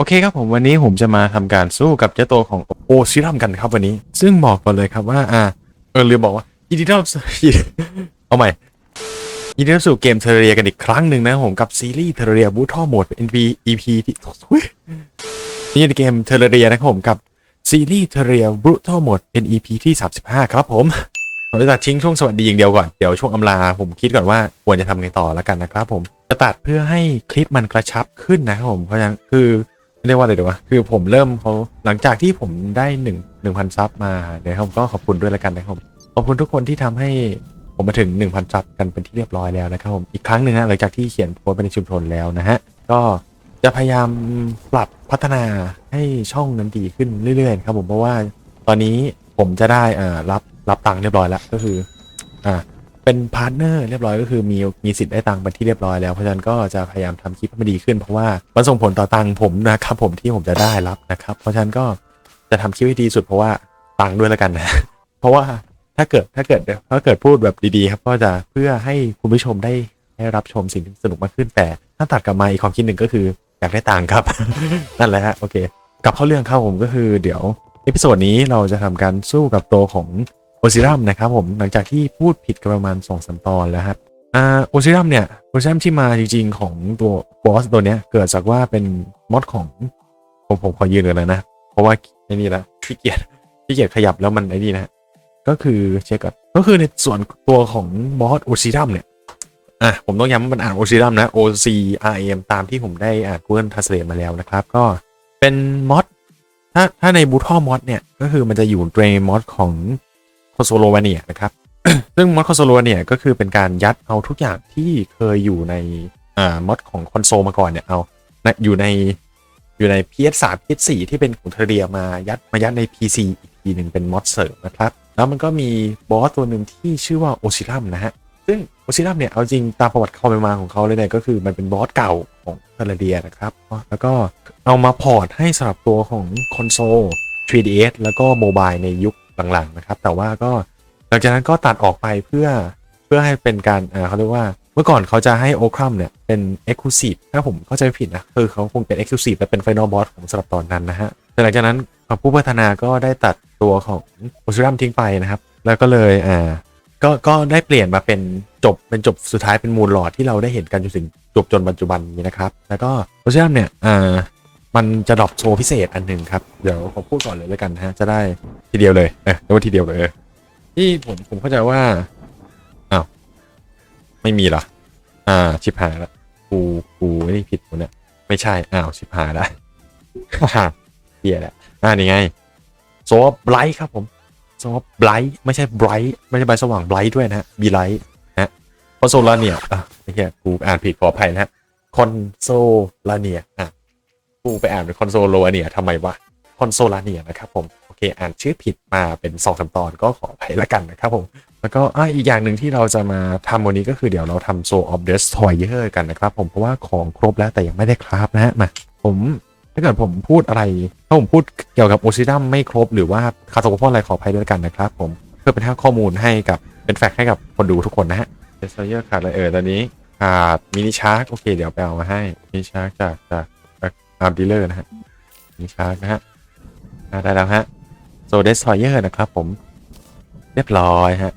โอเคครับผมวันนี้ผมจะมาทำการสู้กับเจ้าตัวของโอซิรัมกันครับวันนี้ ซึ่งบอกก่อนเลยครับว่าอ่าเออลืมบอกว่ายินดีต้อนรับเอาใหม่ยินดีต้อนรับสู่เกมเทเรียกันอีกครั้งหนึ่งนะผมกับซีรีส์เทเรียบูท่อโหมด NV EP ที่นี่ในเกมเทเรียนะครับผมกับซีรีส์เทเรียบูท่อโหมด NEP ที่ 35 ครับผมผมจะตัดทิ้งช่วงสวัสดีอย่างเดียวก่อน เดี๋ยวช่วงอำลาผมคิดก่อนว่าควรจะทำไงต่อแล้วกันนะครับผมจะตัดเพื่อให้คลิปมันกระชับขึ้นนะครับผมเพราะฉะนั้นคือ เรียกว่าอะไรดีวะคือผมเริ่มเขาหลังจากที่ผมได้หนึ่งหนึ่งพันซับมาเดี๋ยวผมก็ขอบคุณด้วยแล้วกันนะครับผมขอบคุณทุกคนที่ทำให้ผมมาถึง 1,000ซับกันเป็นที่เรียบร้อยแล้วนะครับผมอีกครั้งหนึ่งนะหลังจากที่เขียนโพสต์ไปในชุมชนแล้วนะฮะก็จะพยายามปรับพัฒนาให้ช่องนั้นดีขึ้นเรื่อยๆครับผมเพราะว่าตอนนี้ผมจะได้อ่ารับรับตังค์เรียบร้อยแล้วก็คืออ่า เป็นพาร์ทเนอร์เรียบร้อยก็คือมีมีสิทธิ์ได้ตังค์เป็นที่เรียบร้อยแล้วเพราะฉะนั้นก็จะพยายามทำคลิปให้มันดีขึ้น เพราะว่ามันส่งผลต่อตังค์ผมนะครับผมที่ผมจะได้รับนะครับ เพราะฉะนั้นก็จะทำคลิปให้ดีสุดเพราะว่าตังค์ด้วยแล้วกันนะเพราะว่าถ้าเกิดถ้าเกิดถ้าเกิดพูดแบบดีๆครับก็จะเพื่อให้คุณผู้ชมได้ได้รับชมสิ่งที่สนุกมากขึ้นแต่ถ้าตัดกลับมาอีกความคิดหนึ่งก็คืออยากได้ตังค์ครับ นั่นแหละฮะโอเคกลับเข้าเรื่องครับผมก็คือเดี๋ยวเอพิโซดนี้เราจะทำการสู้กับตัวของ โอซิรัมนะครับผมหลังจากที่พูดผิดกันประมาณ2อสตอนแล้วครับอ่าโอซิรัมเนี่ยโอซิรัมที่มาจริง ๆ ของตัวบอสตัวเนี้ยเกิดจากว่าเป็นมอดของผมผมขอยืนกันเลยนะ เพราะว่าไอ้นี่ละขี้เกียจขี้เกียจขยับแล้วมันไอ้นี่นะก็คือเช็คก่อนก็คือในส่วนตัวของบอสโอซิรัมเนี่ยอะผมต้องย้ำว่ามันอ่านโอซิรัมนะ O C R M ตามที่ผมได้อ่าน Google Translate มาแล้วนะครับ ก็เป็นมอดถ้าถ้าในบูทอมอดเนี่ยก็คือมันจะอยู่ในมอดของ โซโลวาเนียนะครับซึ่งมอดคอนโซโลวาเนียก็คือเป็นการยัดเอาทุกอย่างที่เคยอยู่ในอ่ามอดของคอนโซลมาก่อนเนี่ยเอาอยู่ในอยู่ใน PS3 PS4 ที่เป็นของเทเรียมายัดมายัดใน PC อีกทีหนึ่งเป็นมอดเสริมนะครับ แล้วมันก็มีบอสตัวหนึ่งที่ชื่อว่าโอซิลัมนะฮะ ซึ่งโอซิลัมเนี่ยเอาจริงตามประวัติความเป็นมาของเขาเลยเนี่ยก็คือมันเป็นบอสเก่าของเทเรียนะครับ แล้วก็เอามาพอร์ตให้สำหรับตัวของคอนโซล 3DS แล้วก็โมบายในยุค หลังๆนะครับ แต่ว่าก็หลังจากนั้นก็ตัดออกไปเพื่อเพื่อให้เป็นการเขาเรียกว่าเมื่อก่อนเขาจะให้โอครัมเนี่ยเป็น Exclusive ถ้าผมเข้าใจผิดนะคือเขาคงเป็น Exclusive และเป็น Final Boss ของสำหรับตอนนั้นนะฮะแต่หลังจากนั้นผู้พัฒนาก็ได้ตัดตัวของโอซิรัมทิ้งไปนะครับ แล้วก็เลยอ่าก็ก็ได้เปลี่ยนมาเป็นจบเป็นจบสุดท้ายเป็นมูลหลอดที่เราได้เห็นกันจนถึงจบจนปัจจุบันนี้นะครับ แล้วก็โอซิรัมเนี่ยอ่า มันจะดรอปโชว์พิเศษอันหนึ่งครับ เดี๋ยวผมพูดก่อนเลยแล้วกันนะฮะ จะได้ทีเดียวเลยเออเรียกว่าทีเดียวเลย ที่ผมผมเข้าใจว่าอ้าวไม่มีเหรอ อ่า ชิบหายละกูกูไม่ได้ผิดกูเนี่ยไม่ใช่ อ้าว ชิบหายละเฮียแหละอ่านี่ไงโซฟไบรท์ครับผมโซฟไบรท์ไม่ใช่ไบรท์ไม่ใช่ใบสว่างไบรท์ด้วยนะฮะบีไลท์นะฮะคอนโซลาเนียอะไม่ใช่กูอ่านผิดขออภัยนะฮะคอนโซลาเนียอะ กูไปอ่านเป็นคอนโซลโลเนียทำไมวะคอนโซลาเนียนะครับผมโอเคอ่านชื่อผิดมาเป็นสองสามตอนก็ขออภัยละกันนะครับผมแล้วก็อีกอย่างหนึ่งที่เราจะมาทำวันนี้ก็คือเดี๋ยวเราทำโซออฟเดสทอยเยอร์กันนะครับผมเพราะว่าของครบแล้วแต่ยังไม่ได้คราฟนะฮะมาผมถ้าเกิดผมพูดอะไร ถ้าผมพูดเกี่ยวกับโอซิดัมไม่ครบหรือว่าคาร์โตโพอะไรขออภัยด้วยกันนะครับผมเพื่อเป็นท่าข้อมูลให้กับเป็นแฟกต์ให้กับคนดูทุกคนนะฮะเดสทอยเยอร์ขาดอะไรเออตอนนี้ขาดมินิชาร์กโอเคเดี๋ยวไปเอามาให้มินิชาร์กจากจาก อาร์มดีลเลอร์นะฮะมีชาร์กนะฮะได้แล้วฮะโซเดสทอยเยอร์นะครับผมเรียบร้อยฮะ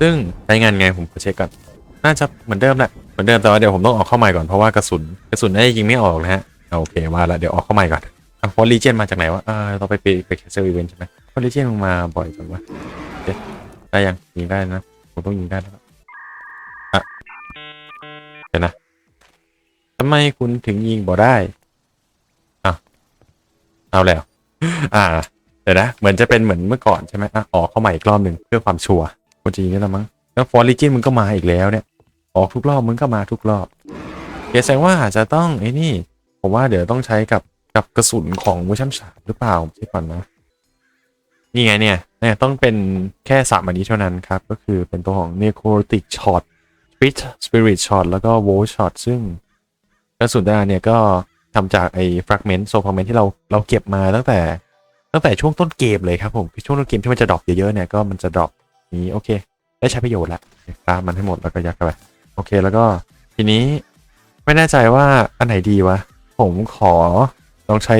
ซึ่งใช้งานไงผมขอเช็คก่อน น่าจะเหมือนเดิมแหละ เหมือนเดิมแต่ว่าเดี๋ยวผมต้องออกเข้าใหม่ก่อนเพราะว่ากระสุนกระสุนน่าจะยิงไม่ออกนะฮะโอเคมาล้วเดี๋ยวออกเข้าใหม่ก่อนอะฟอลีเจนมาจากไหนวะอ่าเราไปไปไปแคสเซิลอีเวนต์ใช่ไหมฟอร์ลีเจนมาบ่อยจังวะเอ๊ะได้ยังยิงได้นะผมต้องยิงได้แล้วอะเดี๋ยวนะ ทำไมคุณถึงยิงบ่ได้อะเอาแล้ว อ่า เดี๋ยวนะ เหมือนจะเป็นเหมือนเมื่อก่อนใช่ไหมอะออกเข้าใหม่อีกรอบหนึ่งเพื่อความชัวร์คนจะยิงได้แล้วมั้ง แล้วฟอร์ลิจินมึงก็มาอีกแล้วเนี่ย ออกทุกรอบมึงก็มาทุกรอบเกแสดงว่าอาจจะต้องไอ้นี่ ผมว่าเดี๋ยวต้องใช้กับกับกระสุนของเวอร์ชันสามหรือเปล่าเช็คก่อนนะ นี่ไงเนี่ยเนี่ยต้องเป็นแค่สามอันนี้เท่านั้นครับ ก็คือเป็นตัวของ Necrotic Shot Spirit Spirit Shot แล้วก็ Volt Shot ซึ่ง ละอันเนี่ยก็ทำจากไอ้ฟร a กเมนต์โซฟ r เมนต์ที่เราเราเก็บมาตั้งแต่ตั้งแต่ช่วงต้นเกมเลยครับผมคือช่วงต้นเกมที่มันจะดรอปเยอะๆเนี่ยก็มันจะดรอปนี้โอเค ได้ใช้ประโยชน์ละตามมันให้หมดแล้วก็ยัดเข้าไปโอเคแล้วก็ทีนี้ไม่แน่ใจว่าอันไหนดีวะ ผมขอลองใช้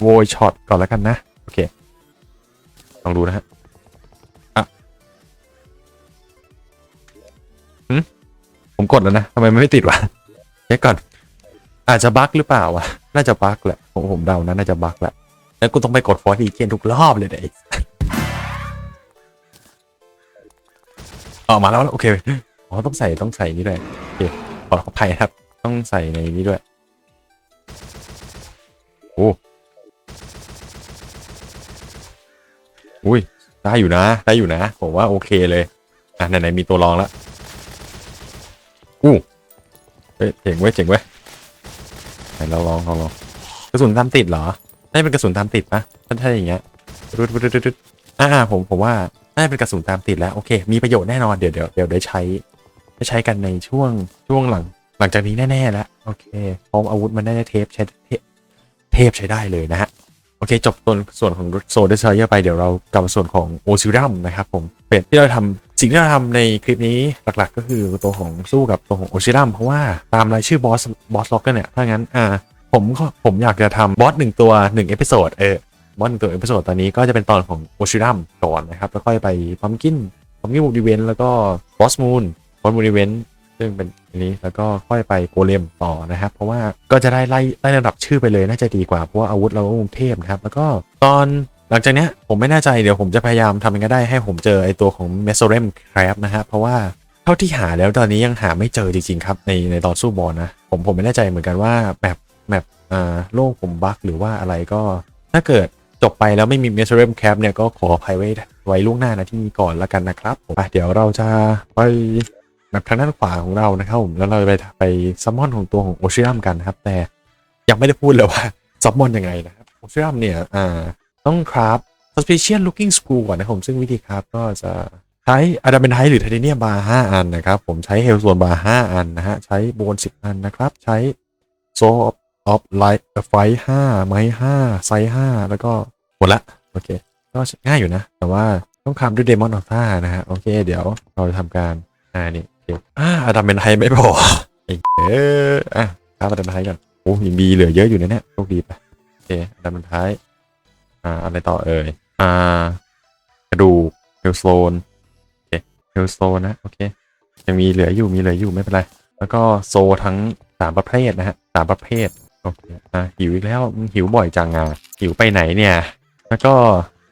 โวยช็อตก่อนแล้วกันนะ โอเค ลองดูนะฮะอะหืมผมกดแล้วนะทำไมไม่ติดวะ เช็คก่อน อาจจะบั๊กหรือเปล่าวะน่าจะบั๊กแหละผมผมเดานะน่าจะบั๊กแหละแล้วกูต้องไปกดฟอร์ดีเกนทุกรอบเลยเนี่ยออกมาแล้วโอเคอ๋อต้องใส่ต้องใส่นี่ด้วยโอเคขอขอภัยนะครับ ต้องใส่ในนี้ด้วยโอ้อุ้ยได้อยู่นะ ได้อยู่นะ ผมว่าโอเคเลย อะไหนๆมีตัวรองแล้วอู้ ฮ้ยเจ๋งเว้ยเจ๋งเว้ยไหนเราลองลองลองกระสุนตามติดเหรอได้เป็นกระสุนตามติดปะถ้าถ้าอย่างเงี้ยรุดรุดรุดรุดอ่าผมผมว่าน่าเป็นกระสุนตามติดแล้วโอเค มีประโยชน์แน่นอนเดี๋ยวเดี๋ยวเดี๋ยวได้ใช้ได้ใช้กันในช่วงช่วงหลัง หลังจากนี้แน่ๆแล้วโอเคพร้อมอาวุธมันได้เทปใช้เทปเทปใช้ได้เลยนะฮะ โอเค จบส่วนส่วนของโซเดซเยอร์ไปเดี๋ยวเรากลับมาส่วนของโอซิรัมนะครับผมเป็นที่เราทำสิ่งที่เราทำในคลิปนี้หลักๆ ก็คือตัวของสู้กับตัวของโอซิรัมเพราะว่าตามรายชื่อบอสบอสล็อกกันเนี่ยถ้างั้นอ่าผมก็ผมอยากจะทำบอสหนึ่งตัวหนึ่งเอพิโซดเออบอสหนึ่งตัวเอพิโซดตอนนี้ก็จะเป็นตอนของโอซิรัมก่อนนะครับ แล้วค่อยไปพัมกินพัมกินบูดีเวนแล้วก็บอสมูนบอสมูดีเวน ซึ่งเป็นอันนี้แล้วก็ค่อยไปโกเลมต่อนะครับ เพราะว่าก็จะได้ไล่ไล่ระดับชื่อไปเลยน่าจะดีกว่าเพราะว่าอาวุธเราก็งเทพนะครับ แล้วก็ตอนหลังจากเนี้ยผมไม่แน่ใจเดี๋ยวผมจะพยายามทำยังไงก็ได้ให้ผมเจอไอตัวของเมโซเรมครบนะฮะเพราะว่าเท่าที่หาแล้วตอนนี้ยังหาไม่เจอจริงๆครับในในตอนสู้บอลนะผมผมไม่แน่ใจเหมือนกันว่าแบบแบบอ่าโลกผมบั๊กหรือว่าอะไรก็ ถ้าเกิดจบไปแล้วไม่มีเมโซเรมแคปเนี่ยก็ขออภัยไว้ไว้ล่วงหน้านะที่นี้ก่อนแล้วกันนะครับผมอะเดี๋ยวเราจะไป แบบทางด้านขวาของเรานะครับผมแล้วเราจะไปไปซัมมอนของตัวของโอชิรัมกันนะครับ แต่ยังไม่ได้พูดเลยว่าซัมมอนยังไงนะครับโอชิรัมเนี่ยอ่าต้องคราฟ suspicious looking screw ก่อนนะครับผมซึ่งวิธีคราฟก็จะใช้อะดามเบนไทหรือไทเทเนียมบาร์5อันนะครับ ผมใช้เฮลโซนบาร์5อันนะฮะ ใช้โบน 10 อันนะครับ ใช้โซออฟไลท์ไฟ5ไม้5ไซ5แล้วก็หมดละ โอเค ก็ง่ายอยู่นะ แต่ว่าต้องคราฟด้วยเดมอนออฟท่านะฮะ โอเค เดี๋ยวเราจะทำการอ่านี่ อ่าอดัมเป็นไทยไม่พอไอ้เอออะครับอดัมเป็นไทยกันโอ้ยังมีเหลือเยอะอยู่นะเนี่ยโชคดีไปโอเคอดัมเป็นไทยอ่าอะไรต่อเอ่ยอ่ากระดูกเฮลโซนโอเคเฮลโซนนะโอเคยังมีเหลืออยู่มีเหลืออยู่ไม่เป็นไร แล้วก็โซทั้งสามประเภทนะฮะสามประเภทโอเคอ่าหิวอีกแล้วหิวบ่อยจังอะหิวไปไหนเนี่ย แล้วก็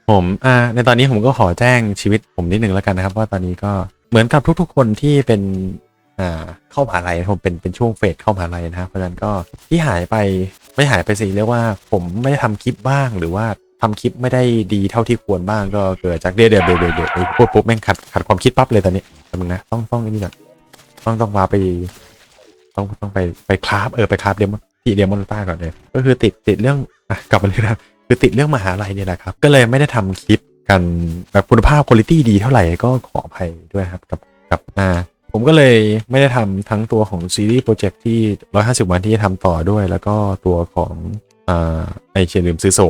ผมอ่าในตอนนี้ผมก็ขอแจ้งชีวิตผมนิดนึงแล้วกันนะครับ ว่าตอนนี้ก็ เหมือนกับทุกๆ คนที่เป็นอ่าเข้ามหาลัยผมเป็นเป็นช่วงเฟสเข้ามหาลัยนะครับเพราะฉะนั้นก็ที่หายไปไม่หายไปสิเรียกว่าผมไม่ได้ทำคลิปบ้างหรือว่าทำคลิปไม่ได้ดีเท่าที่ควรบ้างก็เกิดจากเดี๋ยวเดี๋ยวเดี๋ยวเดี๋ยวเดี๋ยวไอ้พูดปุ๊บแม่งขัดขัดความคิดปั๊บเลยตอนนี้แป๊บนึงนะต้องต้องนี่ก่อนต้องต้องมาไป ต้องต้องไปไปคราฟเออไปคราฟเดมอนที่เดมอนต้าก่อนเลยก็คือติดติดเรื่องอะกลับมาเลยนะคือติดเรื่องมหาลัยเนี่ยแหละครับ ก็เลยไม่ได้ทำคลิป กันแบบคุณภาพคุณภาพดีเท่าไหร่ก็ขออภัยด้วยครับกับกับอ่าผมก็เลยไม่ได้ทำทั้งตัวของซีรีส์โปรเจกต์ที่ 150 วันที่จะทำต่อด้วย แล้วก็ตัวของอ่าไอเชียลืมซื้อโซ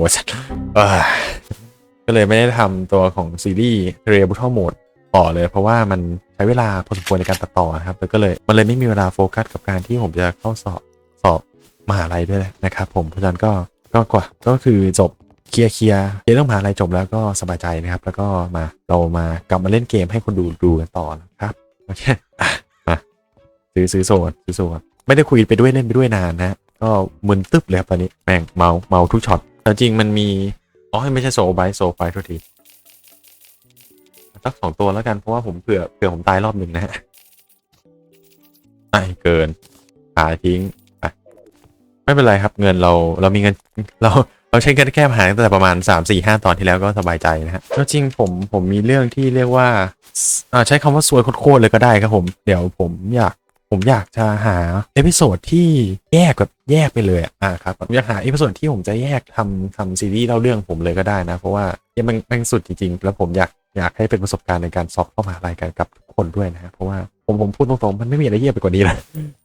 ก็เลยไม่ได้ทำตัวของซีรีส์เรียบุทอลโหมดต่อเลย เพราะว่ามันใช้เวลาพอสมควรในการตัดต่อนะครับแล้วก็เลยมันเลยไม่มีเวลาโฟกัสกับการที่ผมจะเข้าสอบสอบมหาลัยด้วยนะครับผมเพราะฉะนั้นก็ก็กว่าก็คือจบ เคลียร์เคลียร์เลียร์เรื่องมหาลัยจบแล้วก็สบายใจนะครับ แล้วก็มาเรามากลับมาเล่นเกมให้คนดูดูกันต่อนะครับโอเคมาซื้อซื้อโซนซื้อโซนไม่ได้คุยไปด้วยเล่นไปด้วยนานนะก็มึนตึ๊บเลยครับตอนนี้แม่งเมาเมาทุกช็อตแต่จริงมันมีอ๋อไม่ใช่โซไบโซไฟโทษทีสักสองตัวแล้วกันเพราะว่าผมเผื่อเผื่อผมตายรอบหนึ่งนะฮะไอ้เกินขายทิ้งไม่เป็นไรครับเงินเราเรามีเงินเรา เราใช้เงินแก้ปัญหาตั้งแต่ประมาณ 3 4 5 ตอนที่แล้วก็สบายใจนะฮะแล้วจริงผมผมมีเรื่องที่เรียกว่าอ่าใช้คำว่าซวยโคตรๆเลยก็ได้ครับผม เดี๋ยวผมอยากผมอยากจะหาเอพิโซดที่แยกแบบแยกไปเลยอ่าครับผมอยากหาเอพิโซดที่ผมจะแยกทำทำซีรีส์เล่าเรื่องผมเลยก็ได้นะ เพราะว่าเนี่ยมันมันสุดจริงๆ แล้วผมอยากอยากให้เป็นประสบการณ์ในการสอบเข้ามหาลัยกันกับทุกคนด้วยนะฮะเพราะว่าผมผมพูดตรงๆมันไม่มีอะไรเยี่ยไปกว่านี้แล้ว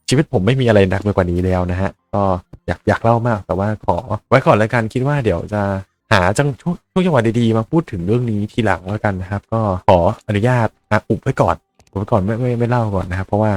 ชีวิตผมไม่มีอะไรหนักไปกว่านี้แล้วนะฮะ ก็อยากอยากเล่ามากแต่ว่าขอไว้ก่อนแล้วกันคิดว่าเดี๋ยวจะหาจังช่วงช่วงจังหวะดีๆมาพูดถึงเรื่องนี้ทีหลังแล้วกันนะครับ ก็ขออนุญาตอะอุบไว้ก่อนอุบไว้ก่อนไม่ไม่ไม่เล่าก่อนนะครับ เพราะว่า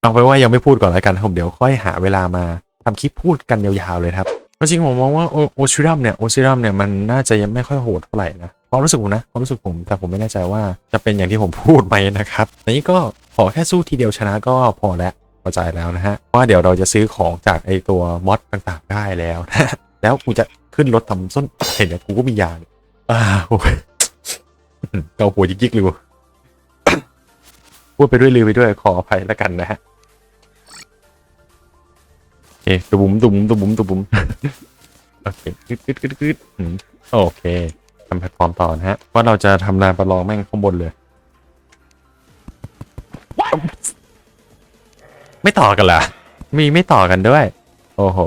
เอาไปว่ายังไม่พูดก่อนแล้วกันผมเดี๋ยวค่อยหาเวลามาทำคลิปพูดกันยาวๆเลยครับจริงๆผมมองว่าโอชิรัมเนี่ยโอชิรัมเนี่ยมันน่าจะยังไม่ค่อยโหดเท่าไหร่นะความรู้สึกผมนะความรู้สึกผมแต่ผมไม่แน่ใจว่าจะเป็นอย่างที่ผมพูดไหมนะครับอันนี้ก็ขอแค่สู้ทีเดียวชนะก็พอแล้ว พอใจแล้วนะฮะว่าเดี๋ยวเราจะซื้อของจากไอตัวมอดต่างๆได้แล้วนะแล้วกูจะขึ้นรถทำส้นเห็นเนี่ยกูก็มียางอ่าโอ้ยเกาหัวยิกๆเลยพูดไปด้วยลือไปด้วยขออภัยแล้วกันนะฮะโอเคตุบุ๋มตุบุ๋มตุบุ๋มตุบุ๋มโอเคกึดกึดกึดกึดอืมโอเคทำแพลตฟอร์มต่อนะฮะว่าเราจะทำลานประลองแม่งข้างบนเลย ไม่ต่อกันเหรอ มีไม่ต่อกันด้วย โอ้โห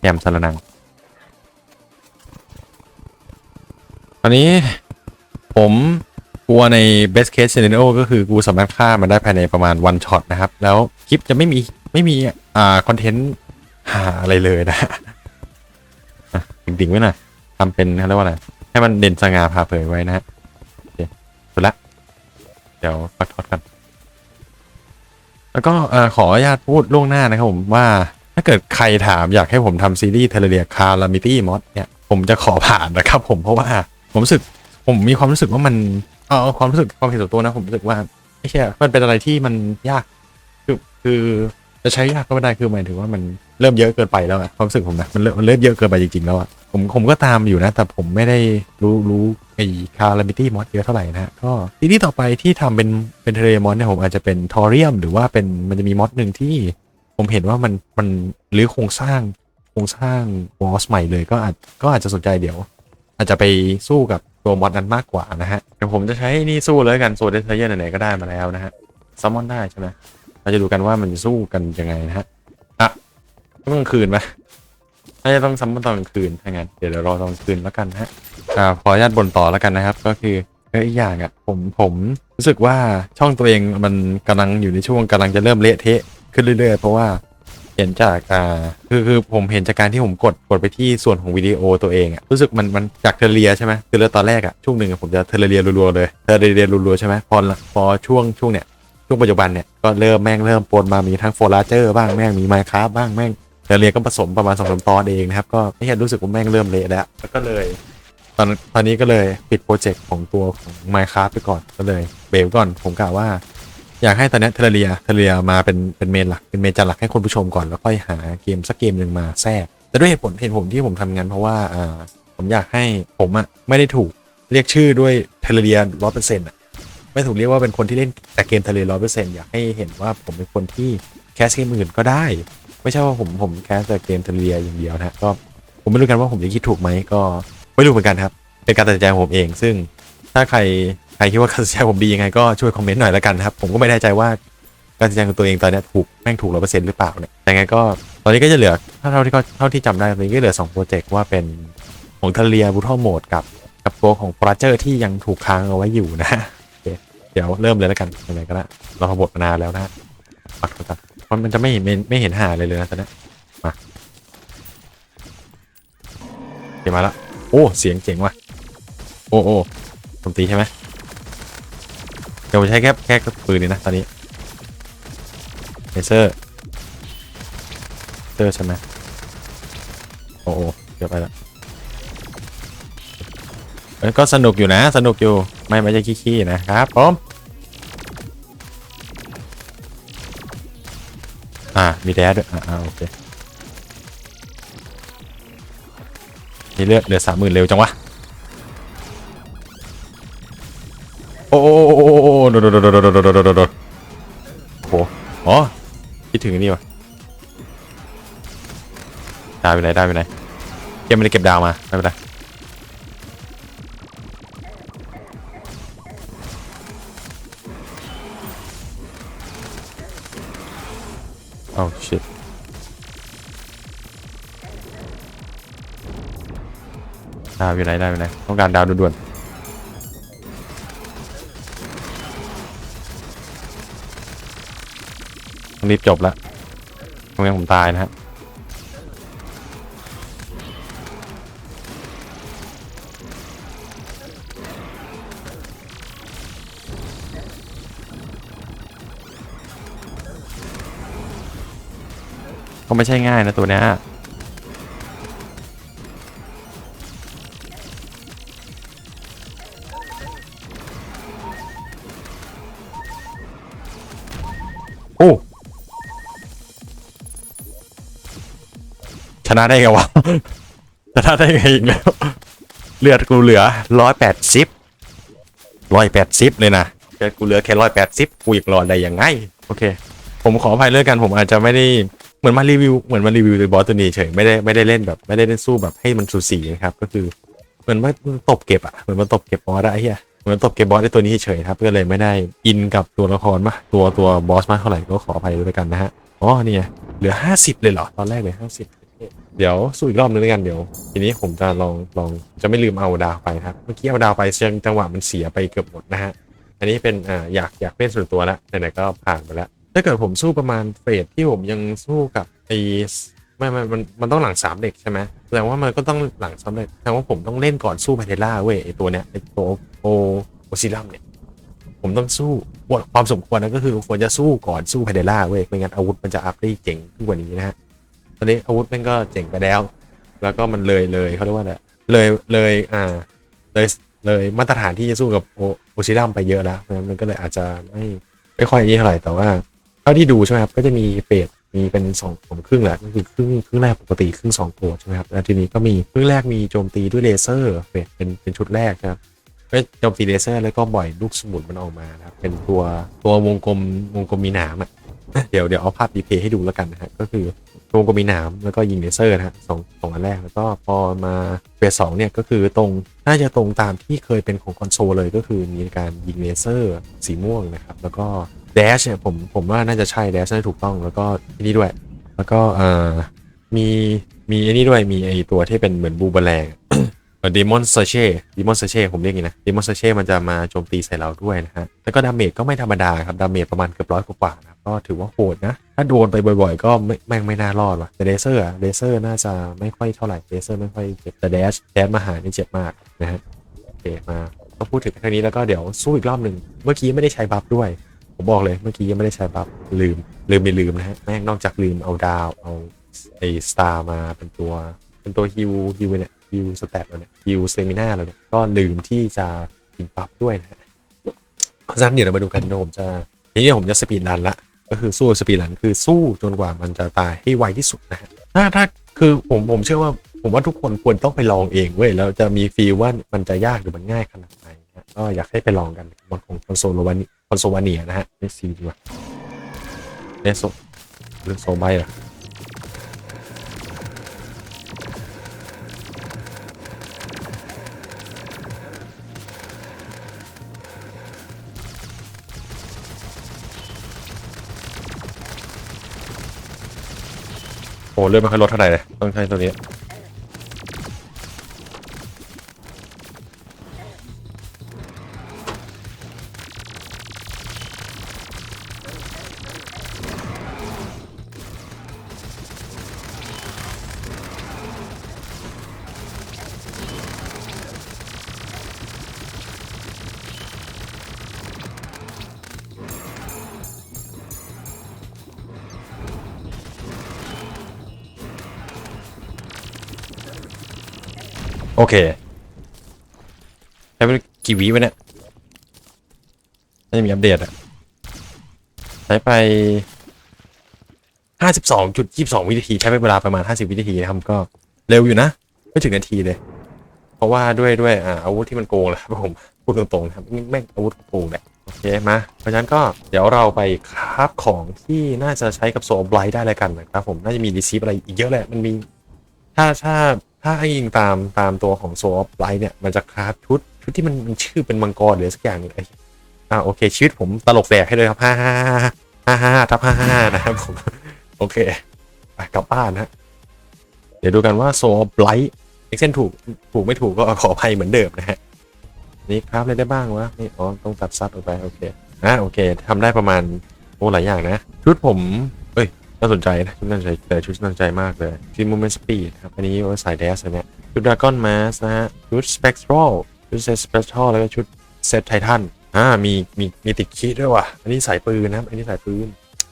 แยมสารนัง ตอนนี้ผมกลัวใน best case scenario ก็คือกูสามารถฆ่ามันได้ภายในประมาณ one shot นะครับ แล้วคลิปจะไม่มีไม่มีอ่าคอนเทนต์หาอะไรเลยนะอะดิ่งๆไว้หน่อยทำเป็นเขาเรียกว่าอะไร ให้มันเด่นสง่าผ่าเผยไว้นะฮะโอเคสุดละ เดี๋ยวปักทอดกัน แล้วก็ขออนุญาตพูดล่วงหน้านะครับผมว่าถ้าเกิดใครถามอยากให้ผมทำซีรีส์เทเลเรียคารามิตี้มอสเนี่ยผมจะขอผ่านนะครับผมเพราะว่าผมรู้สึกผมมีความรู้สึกว่ามันเอาเอาความรู้สึกความเห็นส่วนตัวนะผมรู้สึกว่าไม่ใช่มันเป็นอะไรที่มันยากคือคือจะใช้ยากก็ไม่ได้คือหมายถึงว่ามันเริ่มเยอะเกินไปแล้วอะความรู้สึกผมนะมันเริ่มมันเริ่มเยอะเกินไปจริงๆแล้วอะผมผมก็ตามอยู่นะ แต่ผมไม่ได้รู้รู้ ไอ้คารามิตี้มอสเยอะเท่าไหร่นะฮะก็ทีนี้ต่อไปที่ทำเป็นเป็นเทเลมอสเนี่ยผมอาจจะเป็นทอริยมหรือว่าเป็นมันจะมีมอสหนึ่งที่ผมเห็นว่ามันมันหรือโครงสร้างโครงสร้างบอสใหม่เลยก็อาจก็อาจจะสนใจเดี๋ยว อาจจะไปสู้กับตัวมอดนั้นมากกว่านะฮะเดี๋ยวผมจะใช้นี่สู้เลยกันโซเดนเทเยอร์ไหนๆก็ได้มาแล้วนะฮะซัมมอนได้ใช่ไหมเราจะดูกันว่ามันจะสู้กันยังไงนะฮะอะต้องกลางคืนไหมน่าจะต้องซัมมอนตอนกลางคืนถ้างั้นเดี๋ยวเรารอตอนกลางคืนแล้วกันนะฮะ อ่าขออนุญาตบนต่อแล้วกันนะครับ ก็คือเอออีกอย่างอะผมผมรู้สึกว่าช่องตัวเองมันกำลังอยู่ในช่วงกำลังจะเริ่มเละเทะขึ้นเรื่อยๆ เพราะว่าเห็นจากอ่าคือคือผมเห็นจากการที่ผมกดกดไปที่ส่วนของวิดีโอตัวเองอะรู้สึกมันมันจากเทอร์เรียใช่ไหมเทอเรียตอนแรกอะช่วงหนึ่งผมจะเทอร์เรียรัวๆเลยเทอร์เรียรัวๆใช่ไหมพอพอช่วงช่วงเนี้ยช่วงปัจจุบันเนี่ยก็เริ่มแม่งเริ่มปนมามีทั้งโฟลาเจอร์บ้างแม่งมีไมค์คราฟบ้างแม่งเทอร์เรียก็ผสมประมาณสองสามตอนเองนะครับก็ไม่ใช่รู้สึกว่าแม่งเริ่มเละแล้วแล้วก็เลย อนตอนนี้ก็เลยปิดโปรเจกต์ของตัวของ Minecraft ไปก่อนก็เลยเบรกก่อนผมกะว่า อยากให้ตอนนี้เทเรียเทเรียมาเป็นเป็นเมนหลักเป็นเมนจันหลักให้คนผู้ชมก่อนแล้วค่อยหาเกมสักเกมหนึ่งมาแทรกแต่ด้วยเหตุผลเหตุผลที่ผมทำงั้นเพราะว่าอ่าผมอยากให้ผมอะไม่ได้ถูกเรียกชื่อด้วยเทเรียร้อยเปอร์เซ็นต์อะไม่ถูกเรียกว่าเป็นคนที่เล่นแต่เกมเทเรียร้อยเปอร์เซ็นต์อยากให้เห็นว่าผมเป็นคนที่แคสเกมอื่นก็ได้ ไม่ใช่ว่าผมผมแคสแต่เกมเทเรียอย่างเดียวนะก็ผมไม่รู้กันว่าผมจะคิดถูกไหมก็ ไม่รู้เหมือนกันครับ เป็นการตัดสินใจของผมเอง ซึ่งถ้าใครใครคิดว่าการตัดสินใจผมดียังไงก็ช่วยคอมเมนต์หน่อยแล้วกันครับ ผมก็ไม่แน่ใจว่าการตัดสินใจของตัวเองตอนนี้ถูกแม่งถูกร้อยเปอร์เซ็นต์หรือเปล่าเนี่ยแต่ไงก็ตอนนี้ก็จะเหลือถ้าเท่าที่เขาเท่าที่จำได้ตอนนี้ก็เหลือสองโปรเจกต์ว่าเป็นของทะเลียบูทอลโหมดกับกับตัวของปราเจอร์ที่ยังถูกค้างเอาไว้อยู่นะเดี๋ยวเริ่มเลยแล้วกันยังไงก็ได้เราบทมานานแล้วนะปักก่อนเพราะมันจะไม่เห็นไม่เห็นหาเลยเลยนะตอนนี้มาโอเคมาแล้ว โอ้เสียงเจ๋งว่ะ โอ้โอ้ผมตีใช่ไหมเดี๋ยวใช้แค่แค่กระปืนนี่นะตอนนี้เลเซอร์เลเซอร์ใช่ไหมโอ้โอ้เดี๋ยวไปละเอ้ยก็สนุกอยู่นะ สนุกอยู่ ไม่ไม่ใช่ขี้ๆนะครับผมอ่ามีแดดด้วยอ่าอ่าโอเค เลือดเหลือสามหมื่นเร็วจังวะ โอ้โหโดดโดดโดดโดดโดดโดดโดดโหอ๋อคิดถึงนี่วะดาวไปไหนดาวไปไหนเกมไม่ได้เก็บดาวมาไม่เป็นไร ดาวอยู่ไหนดาวอยู่ไหนต้องการดาวด่วนๆต้องรีบจบแล้วไม่งั้นผมตายนะฮะก็ไม่ใช่ง่ายนะตัวเนี้ย ชนะได้ไงวะ ชนะได้ไงอีกแล้ว เลือดกูเหลือร้อยแปดสิบร้อยแปดสิบเลยนะเลือดกูเหลือแค่ร้อยแปดสิบกูอยากรอดได้ยังไง โอเค ผมขออภัยเรื่องกันผมอาจจะไม่ได้เหมือนมารีวิวเหมือนมารีวิวตัวบอสตัวนี้เฉยไม่ได้ไม่ได้เล่นแบบ ไม่ได้เล่นสู้แบบให้มันสูสีนะครับ ก็คือเหมือนว่าตบเก็บอะเหมือนมันตบเก็บบอสอะไอ้เหี้ยเหมือนตบเก็บบอสในตัวนี้เฉยครับก็เลยไม่ได้อินกับตัวละครมากตัวตัวบอสมากเท่าไหร่ก็ขออภัยด้วยกันนะฮะอ๋อเนี่ยเหลือห้าสิบเลยเหรอ ตอนแรกเลยห้าสิบ เดี๋ยวสู้อีกรอบนึงด้วยกันเดี๋ยวทีนี้ผมจะลองลองจะไม่ลืมเอาดาวไปครับเมื่อกี้เอาดาวไปเสียงจังหวะมันเสียไปเกือบหมดนะฮะอันนี้เป็นอ่าอยากอยากเล่นส่วนตัวแล้วไหนๆก็ผ่านไปแล้วถ้าเกิดผมสู้ประมาณเฟสที่ผมยังสู้กับไอ้ไม่ไม่มันมันต้องหลังสามเด็กใช่ไหมแสดงว่ามันก็ต้องหลังสามเด็กแสดงว่าผมต้องเล่นก่อนสู้ไพเทล่าเว้ยไอ้ตัวเนี้ยไอ้ตัวโอโอซิลัมเนี่ยผมต้องสู้ความสมควรนะก็คือควรจะสู้ก่อนสู้ไพเทล่าเว้ยไม่งั้นอาวุธมันจะอัพได้เจ๋งขึ้นกว่านี้นะฮะ ตอนนี้อาวุธมันก็เจ๋งไปแล้ว แล้วก็มันเลยเลยเขาเรียกว่าอะไรเลยเลยอ่าเลยเลยมาตรฐานที่จะสู้กับโอโอซิลัมไปเยอะแล้วเพราะฉะนั้นมันก็เลยอาจจะไม่ไม่ค่อยนี่เท่าไหร่แต่ว่าเท่าที่ดูใช่ไหมครับก็จะมีเฟสมีเป็นสองสองครึ่งแหละก็คือครึ่งครึ่งแรกปกติครึ่งสองตัวใช่ไหมครับแล้วทีนี้ก็มีครึ่งแรกมีโจมตีด้วยเลเซอร์เฟสเป็นเป็นชุดแรกครับก็โจมตีเลเซอร์แล้วก็บ่อยลูกสมุนมันออกมานะครับเป็นตัวตัววงกลมวงกลมมีหนามอะ เดี๋ยวเดี๋ยวเอาภาพดีเพย์ให้ดูแล้วกันนะฮะก็คือวงกลมมีหนามแล้วก็ยิงเลเซอร์นะฮะสองสองอันแรกแล้วก็พอมาเฟสสองเนี่ยก็คือตรงน่าจะตรงตามที่เคยเป็นของคอนโซลเลยก็คือมีการยิงเลเซอร์สีม่วงนะครับแล้วก็แดชเนี่ยผมผมว่าน่าจะใช่แดชน่าจะถูกต้องแล้วก็อันนี้ด้วย แล้วก็เอ่อมีมีไอันนี้ด้วยมีไอตัวที่เป็นเหมือนบูบอแรงเดมอนเซเช่เดมอนเซเช่ผมเรียกอย่างนี้นะเดมอนเซเช่มันจะมาโจมตีใส่เราด้วยนะฮะแล้วก็ดาเมจก็ไม่ธรรมดาครับดาเมจประมาณเกือบร้อยกว่านะ ก็ถือว่าโหดนะ ถ้าโดนไปบ่อยๆ ก็ไม่แม่งไม่น่ารอดว่ะแต่เลเซอร์อะเลเซอร์น่าจะไม่ค่อยเท่าไหร่เลเซอร์ไม่ค่อยเจ็บแต่แดชแดชมาหานี่เจ็บมากนะฮะโอเคมาก็พูดถึงแค่นี้แล้วก็เดี๋ยวสู้อีกรอบหนึ่งเมื่อกี้ไม่ได้ใช้บัฟด้วย ผมบอกเลยเมื่อกี้ยังไม่ได้ใช้บัฟลืมลืมไม่ลืมนะฮะแม่งนอกจากลืมเอาดาวเอาไอสตาร์มาเป็นตัวเป็นตัวฮิวฮิวเนี่ยฮิวสแตทเราเนี่ยฮิวเซมิน่าเราเนี่ยก็ลืมที่จะกินบัฟด้วยนะฮะเพราะฉะนั้นเดี๋ยวเรามาดูกันนะผมจะทีนี้ผมจะสปีดรันละ ก็คือสู้สปีดรันคือสู้จนกว่ามันจะตายให้ไวที่สุดนะฮะถ้าถ้าคือผมผมเชื่อว่าผมว่าทุกคนควรต้องไปลองเองเว้ยแล้วจะมีฟีลว่ามันจะยากหรือมันง่ายขนาดไหนนะก็อยากให้ไปลองกันบนของคอนโซลวันนี้คอนโซลวาเนียนะฮะเลซีดีกว่าเลโซหรือโซไบเหรอ เลือดไม่ค่อยลดเท่าไหร่เลยต้องใช้ตัวนี้ โอเคใช้ไปกี่วิวะเนี่ยน่าจะมีอัปเดตอะใช้ไปห้าสิบสองจุดยี่สองวินาที ใช้ไปเวลาประมาณห้าสิบวินาทีนะครับก็เร็วอยู่นะ ไม่ถึงนาทีเลย เพราะว่าด้วยด้วยอ่าอาวุธที่มันโกงแหละครับผมพูดตรงๆนะครับแม่งอาวุธโกงแหละโอเคมาเพราะฉะนั้นก็เดี๋ยวเราไปคราฟของที่น่าจะใช้กับโซบไลท์ได้เลยกันนะครับผมน่าจะมีรีซีฟอะไรอีกเยอะแหละมันมี ถ้าถ้า ถ้าอ้างอิงตามตามตัวของโซอ f ไลท์เนี่ย มันจะคราฟชุดชุดที่มันมันชื่อเป็นมังกรหรือสักอย่างนึงไอ้อ่าโอเค ชีวิตผมตลกแดกให้เลยครับห้าห้าห้าห้าทับห้าห้านะครับผม โอเคกลับบ้านนะเดี๋ยวดูกันว่าโซอ f ไลท์เอ็กเซนถูกถูกไม่ถูกก็ขออภัยเหมือนเดิมนะฮะนี่ครับอะไรได้บ้างวะนี่อ๋อต้องตัดซัดออกไปโอเคอะโอเคทำได้ประมาณโอ้หลายอย่างนะชุดผม น่าสนใจนะชุดน่าสนใจแต่ชุดน่าสนใจมากเลยชุด Movement Speed ครับอันนี้ว้ใส่แดสอันเนี้ยชุด Dragon Mask นะฮะชุด Spectral ชุด Set Spectral แล้วก็ชุด Set Titan อ่ามีมีมีติดคีดด้วยว่ะอันนี้สายปืนนะครับอันนี้สายปืน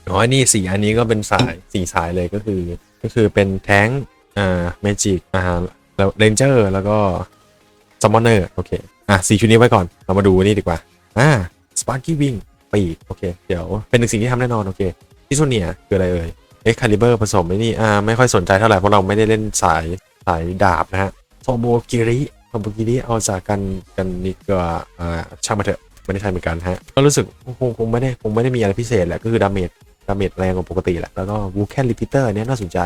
อ๋อนนี้สีอันนี้ก็เป็นสายสีสายเลยก็คือ ก็คือเป็นแท้งอ่าเมจิกอ่าแล้วเรนเจอร์แล้วก็ซัมมอนเนอร์โอเคอะสี่ชุดนี้ไว้ก่อนเรามาดูนี่ดีกว่าอ่าสปาร์กี้วิงปีกโอเค เดี๋ยวเป็นหนึ่งสิ่งที่ทำแน่นอน โอเค ที่ส่วนเนี่ยคืออะไรเอ่ยเอ็กคาลิเบอร์ผสมไอ้นี่อ่าไม่ค่อยสนใจเท่าไหร่เพราะเราไม่ได้เล่นสายสายดาบนะฮะโซโบกิริโซโบกิริเอาจากกันกันนิกว่าอ่าช่างมาเถอะไม่ได้ใช้เหมือนกันฮะก็รู้สึกคงคงไม่ได้คงไม่ได้มีอะไรพิเศษแหละก็คือดาเมจดาเมจแรงกว่าปกติแหละแล้วก็วูแคนรีพิเตอร์เนี้ยน่าสนใจ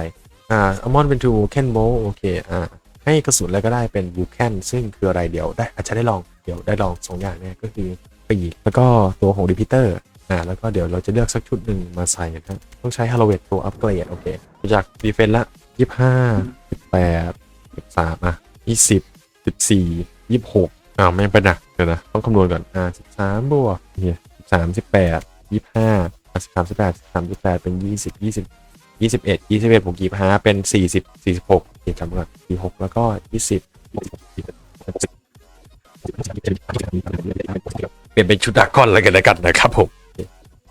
อ่าอัลมอนเป็นทูวูแคนโบโอเคอ่าให้กระสุนแล้วก็ได้เป็นวูแคนซึ่งคืออะไรเดี๋ยวได้อาจจะได้ลองเดี๋ยวได้ลองสองอย่างเนี่ยก็คือปีกแล้วก็ตัวของรีพิเตอร์ อ่าแล้วก็เดี๋ยวเราจะเลือกสักชุดหนึ่งมาใส่นะครับต้องใช้ฮาโลเวตตัวอัปเกรดโอเคจากดีเฟนต์ละยี่สิบห้าสิบแปดสิบสามอะยี่สิบสิบสี่ยี่สิบหกอ่าไม่เป็นหนักเดี๋ยวนะ ต้องคำนวณก่อนอ่าสิบสามบวกเนี่ยสิบสามสิบแปดยี่สิบห้าสิบสามสิบแปดสิบสามสิบแปดเป็นยี่สิบยี่สิบยี่สิบเอ็ดยี่สิบเอ็ดบวกยี่ห้าเป็นสี่สิบสี่สิบหกเขียนจำก่อนสี่หกแล้วก็ยี่สิบเปลี่ยนเป็นชุดดากอนแล้วกันแล้วกันนะครับผม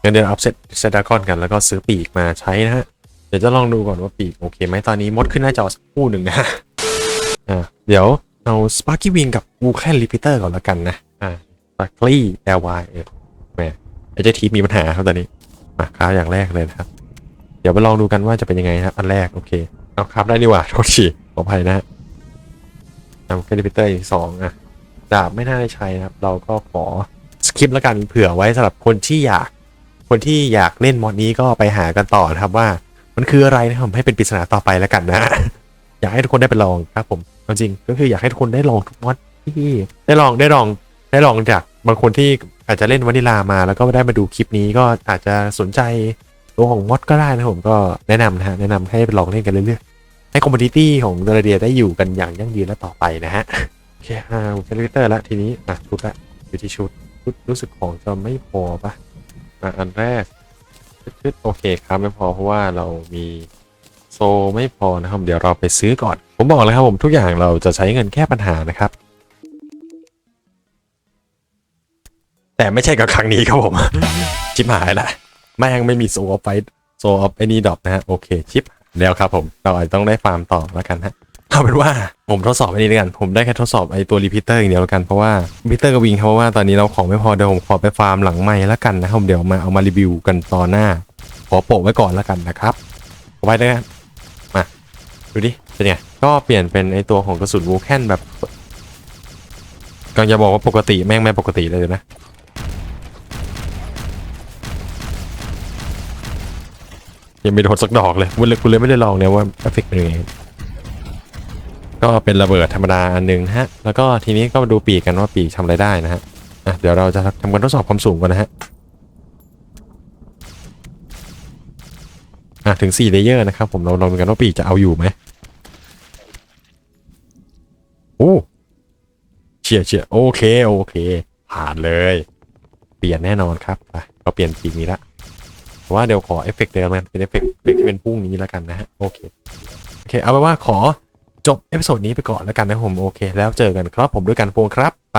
งั้นเดี๋ยวอัพเซตเซตดากอนกันแล้วก็ซื้อปีกมาใช้นะฮะ เดี๋ยวจะลองดูก่อนว่าปีกโอเคไหมตอนนี้มดขึ้นหน้าจอสักคู่หนึ่งนะฮะอ่าเดี๋ยวเอาสปาร์กี้วิงกับวูแคนรีพิเตอร์ก่อนแล้วกันนะอ่าสปาร์กี้แอลวายเออแหมไอ้เจทีมีปัญหาครับตอนนี้มาครับอย่างแรกเลยนะครับ เดี๋ยวไปลองดูกันว่าจะเป็นยังไงครับอันแรกโอเคเอาครับได้นี่หว่าโทษทีขออภัยนะฮะนำแคลิปเตอร์อีกสองอะดาบไม่น่าได้ใช้นะครับ เราก็ขอสคริปต์แล้วกันเผื่อไว้สำหรับคนที่อยาก คนที่อยากเล่นมอดนี้ก็ไปหากันต่อนะครับว่ามันคืออะไรนะครับให้เป็นปริศนาต่อไปแล้วกันนะ อยากให้ทุกคนได้ไปลองครับผมเอาจริงก็คืออยากให้ทุกคนได้ลองทุกมอดที่ได้ลองได้ลองได้ลองจากบางคนที่อาจจะเล่นวานิลามา แล้วก็ได้มาดูคลิปนี้ก็อาจจะสนใจตัวของมอดก็ได้นะผมก็แนะนำนะฮะแนะนำให้ไปลองเล่นกันเรื่อยๆให้คอมมูนิตี้ของเดลเดียได้อยู่กันอย่างยั่งยืนและต่อไปนะฮะโอเคอ่าเซเลเตอร์แล้วทีนี้อะชุดละอยู่ที่ชุดชุดรู้สึกของจะไม่พอปะ อะอันแรกชุดโอเคครับไม่พอเพราะว่าเรามีโซไม่พอนะครับ เดี๋ยวเราไปซื้อก่อน ผมบอกเลยครับผมทุกอย่างเราจะใช้เงินแก้ปัญหานะครับ แต่ไม่ใช่กับครั้งนี้ครับผมชิปหายละแม่งไม่มีโซออฟไฟโซออฟไอนี่ดรอปนะฮะโอเคชิปแล้วครับผมเราอาจจะต้องได้ฟาร์มต่อแล้วกันฮะ เอาเป็นว่าผมทดสอบไอ้นี้แล้วกัน ผมได้แค่ทดสอบไอ้ตัวรีพิเตอร์อย่างเดียวแล้วกันเพราะว่ารีพิเตอร์กับวิงครับเพราะว่าตอนนี้เราของไม่พอเดี๋ยวผมขอไปฟาร์มหลังใหม่แล้วกันนะครับเดี๋ยวมาเอามารีวิวกันตอนหน้า ขอโปะไว้ก่อนแล้วกันนะครับเอาไว้เลยกันมาดูดิเป็นไงก็เปลี่ยนเป็นไอ้ตัวของกระสุนวูแคนแบบกำลังจะบอกว่าปกติแม่งไม่ปกติเลยนะยังไม่โดนสักดอกเลยคุณเลยคุณเลยไม่ได้ลองเนี่ยว่าเอฟเฟกต์เป็นยังไง ก็เป็นระเบิดธรรมดาอันหนึ่งฮะ แล้วก็ทีนี้ก็ดูปีกกันว่าปีกทำอะไรได้นะฮะอะเดี๋ยวเราจะทำการทดสอบความสูงกันนะฮะอะถึง4เลเยอร์นะครับผมเราลองดูกันว่าปีกจะเอาอยู่ไหมโอ้เชียเชียโอเคโอเค ผ่านเลย เปลี่ยนแน่นอนครับไปเราเปลี่ยนปีกนี้ละว่าเดี๋ยวขอเอฟเฟกต์เดิมมันเป็นเอฟเฟกต์เอฟเฟกต์ที่เป็นพุ่งนี้แล้วกันนะฮะโอเคโอเคเอาไปว่าขอ จบเอพิโซดนี้ไปก่อนแล้วกันนะผมโอเค แล้วเจอกันครับผมด้วยกันโฟงครับไป